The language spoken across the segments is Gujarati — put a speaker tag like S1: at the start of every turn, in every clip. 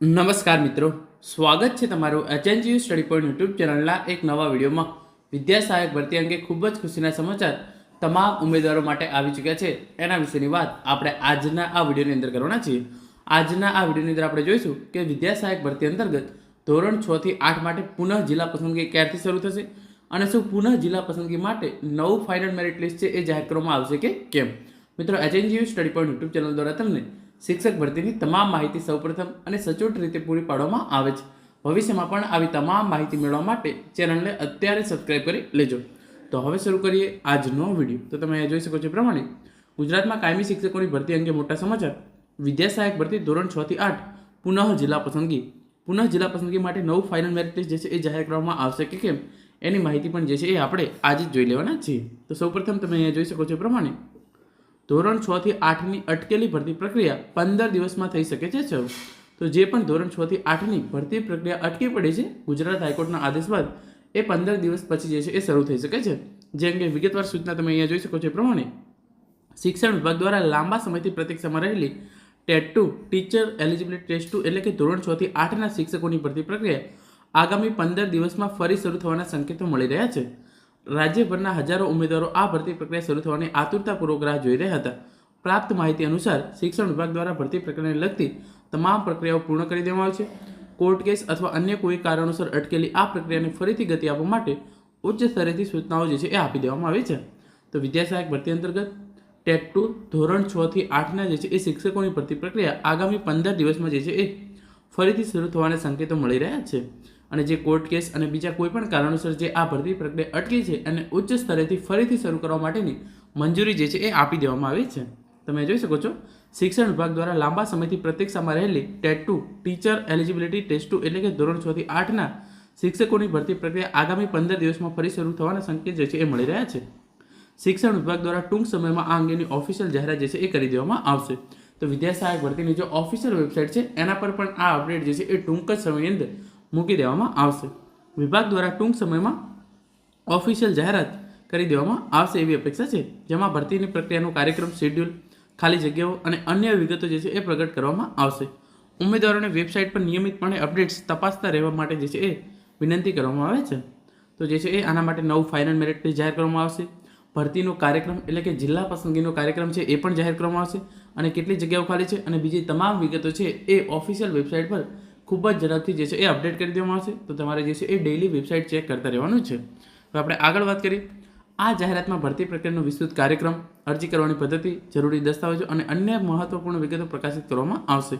S1: નમસ્કાર મિત્રો. સ્વાગત છે તમારું એચએનજીયુ સ્ટડી પોઈન્ટ યુટ્યુબ ચેનલના એક નવા વિડીયોમાં. વિદ્યા સહાયક ભરતી અંગે ખૂબ જ ખુશીના સમાચાર તમામ ઉમેદવારો માટે આવી ચૂક્યા છે. એના વિશેની વાત આપણે આજના આ વિડીયોની અંદર કરવાના છીએ. આજના આ વિડીયોની અંદર આપણે જોઈશું કે વિદ્યા સહાયક ભરતી અંતર્ગત ધોરણ છ થી આઠ માટે પુનઃ જિલ્લા પસંદગી ક્યારથી શરૂ થશે? અને શું પુનઃ જિલ્લા પસંદગી માટે નવું ફાઇનલ મેરિટ લિસ્ટ છે એ જાહેર કરવામાં આવશે કે કેમ? મિત્રો HNGU study point YouTube channel દ્વારા તમને શિક્ષક ભરતીની તમામ માહિતી સૌપ્રથમ અને સચોટ રીતે પૂરી પાડવામાં આવે છે. ભવિષ્યમાં પણ આવી તમામ માહિતી મેળવવા માટે ચેનલને અત્યારે સબસ્ક્રાઈબ કરી લેજો. તો હવે શરૂ કરીએ આજનો વીડિયો. તો તમે જોઈ શકો છો પ્રમાણે, ગુજરાતમાં કાયમી શિક્ષકોની ભરતી અંગે મોટા સમાચાર. વિદ્યા સહાયક ભરતી ધોરણ છ થી આઠ, પુનઃ જિલ્લા પસંદગી. પુનઃ જિલ્લા પસંદગી માટે નવું ફાઇનલ મેરિટ લિસ્ટ જે છે એ જાહેર કરવામાં આવશે કે કેમ? એની માહિતી પણ જે છે એ આપણે આજે જ જોઈ લેવાના છીએ. તો સૌપ્રથમ તમે અહીંયા જોઈ શકો છો પ્રમાણે ધોરણ છ થી આઠની અટકેલી ભરતી પ્રક્રિયા પંદર દિવસમાં થઈ શકે છે સૌ તો જે પણ ધોરણ છ થી આઠની ભરતી પ્રક્રિયા અટકી પડી છે, ગુજરાત હાઈકોર્ટના આદેશ બાદ, એ પંદર દિવસ પછી જે છે એ શરૂ થઈ શકે છે. જે અંગે વિગતવાર સૂચના તમે અહીંયા જોઈ શકો છો એ પ્રમાણે, શિક્ષણ વિભાગ દ્વારા લાંબા સમયથી પ્રતીક્ષામાં રહેલી TET two, teacher eligibility test two એટલે કે ધોરણ છ થી આઠના શિક્ષકોની ભરતી પ્રક્રિયા આગામી પંદર દિવસમાં ફરી શરૂ થવાના સંકેતો મળી રહ્યા છે. રાજ્યભરના હજારો ઉમેદવારો આ ભરતી પ્રક્રિયા શરૂ થવાની આતુરતાપૂર્વક રાહ જોઈ રહ્યા હતા. પ્રાપ્ત માહિતી અનુસાર શિક્ષણ વિભાગ દ્વારા ભરતી પ્રક્રિયાને લગતી તમામ પ્રક્રિયાઓ પૂર્ણ કરી દેવામાં આવી છે. કોર્ટ કેસ અથવા અન્ય કોઈ કારણોસર અટકેલી આ પ્રક્રિયાને ફરીથી ગતિ આપવા માટે ઉચ્ચ સ્તરેથી સૂચનાઓ જે છે એ આપી દેવામાં આવી છે. તો વિદ્યાસહાયક ભરતી અંતર્ગત ટેટ ટુ ધોરણ છ થી આઠના જે છે એ શિક્ષકોની ભરતી પ્રક્રિયા આગામી પંદર દિવસમાં જે છે એ ફરીથી શરૂ થવાના સંકેતો મળી રહ્યા છે. અને જે કોર્ટ કેસ અને બીજા કોઈપણ કારણોસર જે આ ભરતી પ્રક્રિયા અટકી છે અને ઉચ્ચ સ્તરેથી ફરીથી શરૂ કરવા માટેની મંજૂરી જે છે એ આપી દેવામાં આવી છે. તમે જોઈ શકો છો, શિક્ષણ વિભાગ દ્વારા લાંબા સમયથી પ્રતીક્ષામાં રહેલી TET two teacher eligibility test two એટલે કે ધોરણ છ થી આઠના શિક્ષકોની ભરતી પ્રક્રિયા આગામી પંદર દિવસમાં ફરી શરૂ થવાના સંકેત જે છે એ મળી રહ્યા છે. શિક્ષણ વિભાગ દ્વારા ટૂંક સમયમાં આ અંગેની ઓફિશિયલ જાહેરાત જે છે એ કરી દેવામાં આવશે. તો વિદ્યા સહાયક ભરતીની જે ઓફિશિયલ વેબસાઇટ છે, એના પર પણ આ અપડેટ જે છે એ ટૂંક જ સમયની અંદર મૂકી દેવામાં આવશે. વિભાગ દ્વારા ટૂંક સમયમાં ઓફિશિયલ જાહેરાત કરી દેવામાં આવશે એવી અપેક્ષા છે. જેમાં ભરતીની પ્રક્રિયાનો કાર્યક્રમ શેડ્યુલ ખાલી જગ્યાઓ અને અન્ય વિગતો જે છે એ પ્રગટ કરવામાં આવશે. ઉમેદવારોને વેબસાઇટ પર નિયમિતપણે અપડેટ્સ તપાસતા રહેવા માટે જે છે એ વિનંતી કરવામાં આવે છે. તો જે છે એ આના માટે નવું ફાઇનલ મેરિટ લિસ્ટ જાહેર કરવામાં આવશે. ભરતીનો કાર્યક્રમ એટલે કે જિલ્લા પસંદગીનો કાર્યક્રમ છે એ પણ જાહેર કરવામાં આવશે. અને કેટલી જગ્યાઓ ખાલી છે અને બીજી તમામ વિગતો છે એ ઓફિશિયલ વેબસાઇટ પર ખૂબ જ ઝડપથી જે છે એ અપડેટ કરી દેવામાં આવશે. તો તમારે જે છે એ ડેઇલી વેબસાઇટ ચેક કરતા રહેવાનું છે. તો આપણે આગળ વાત કરીએ. આ જાહેરાતમાં ભરતી પ્રક્રિયાનો વિસ્તૃત કાર્યક્રમ અરજી કરવાની પદ્ધતિ, જરૂરી દસ્તાવેજો અને અન્ય મહત્વપૂર્ણ વિગતો પ્રકાશિત કરવામાં આવશે.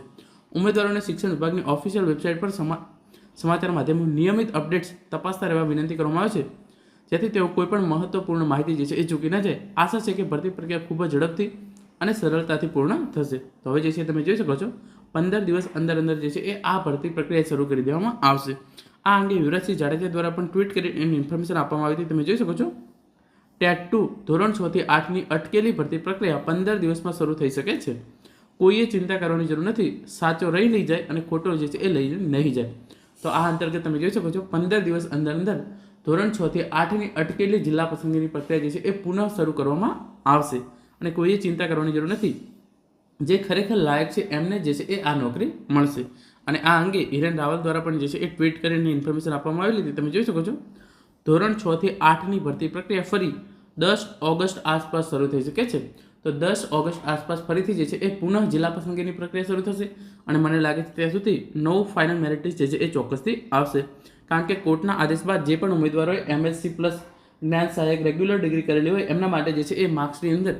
S1: ઉમેદવારોને શિક્ષણ વિભાગની ઓફિશિયલ વેબસાઇટ પર સમા, સમાચાર માધ્યમો નિયમિત અપડેટ્સ તપાસતા રહેવા વિનંતી કરવામાં આવે છે. જેથી તેઓ કોઈપણ મહત્વપૂર્ણ માહિતી જે છે એ ચૂકી ન જાય. આશા છે કે ભરતી પ્રક્રિયા ખૂબ જ ઝડપથી અને સરળતાથી પૂર્ણ થશે. તો હવે જે છે તમે જોઈ શકો છો. પંદર દિવસ અંદર અંદર જે છે એ આ ભરતી પ્રક્રિયા શરૂ કરી દેવામાં આવશે. આ અંગે યુવરાજસિંહ જાડેજા દ્વારા પણ ટ્વીટ કરી એની ઇન્ફોર્મેશન આપવામાં આવી હતી. તમે જોઈ શકો છો. ટેટ ટુ ધોરણ છ થી આઠની અટકેલી ભરતી પ્રક્રિયા પંદર દિવસમાં શરૂ થઈ શકે છે. કોઈએ ચિંતા કરવાની જરૂર નથી. સાચો રહી નહીં જાય અને ખોટો જે છે એ લઈ નહીં જાય. તો આ અંતર્ગત તમે જોઈ શકો છો, પંદર દિવસ અંદર અંદર ધોરણ છ થી આઠની અટકેલી જિલ્લા પસંદગીની પ્રક્રિયા જે છે એ પુનઃ શરૂ કરવામાં આવશે. અને કોઈએ ચિંતા કરવાની જરૂર નથી. જે ખરેખર લાયક છે, એમને જે છે એ આ નોકરી મળશે. અને આ અંગે હિરેન રાવલ દ્વારા પણ જે છે એ ટ્વીટ કરીને ઇન્ફોર્મેશન આપવામાં આવેલી હતી. તમે જોઈ શકો છો, ધોરણ છ થી આઠની ભરતી પ્રક્રિયા ફરી દસ ઓગસ્ટ આસપાસ શરૂ થઈ શકે છે. તો દસ ઓગસ્ટ આસપાસ ફરીથી જે છે એ પુનઃ જિલ્લા પસંદગીની પ્રક્રિયા શરૂ થશે અને મને લાગે છે ત્યાં સુધી નવું ફાઇનલ મેરિટ લિસ્ટ જે છે એ ચોક્કસથી આવશે. કારણ કે કોર્ટના આદેશ બાદ જે પણ ઉમેદવારોએ એમએસસી પ્લસ જ્ઞાન સહાયક રેગ્યુલર ડિગ્રી કરેલી હોય, એમના માટે જે છે એ માર્ક્સની અંદર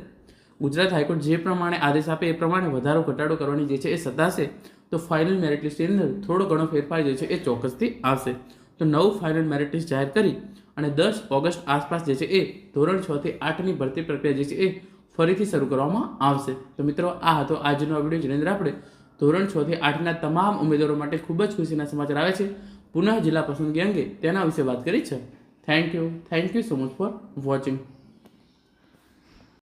S1: ગુજરાત હાઈકોર્ટ જે પ્રમાણે આદેશ આપે એ પ્રમાણે વધારો ઘટાડો કરવાની જે છે એ સત્તા છે, તો ફાઇનલ મેરિટ લિસ્ટની અંદર થોડો ઘણો ફેરફાર જે છે એ ચોક્કસથી આવશે. તો નવું ફાઇનલ મેરિટ લિસ્ટ જાહેર કરી અને દસ ઓગસ્ટ આસપાસ જે છે એ ધોરણ છ થી આઠની ભરતી પ્રક્રિયા જે છે એ ફરીથી શરૂ કરવામાં આવશે. તો મિત્રો, આ હતો આજનો વીડિયો. જેની અંદર આપણે ધોરણ છ આઠના તમામ ઉમેદવારો માટે ખૂબ જ ખુશીના સમાચાર આવે છે. પુનઃ જિલ્લા પસંદગી અંગે તેના વિશે વાત કરી છે. Thank you thank you so much for watching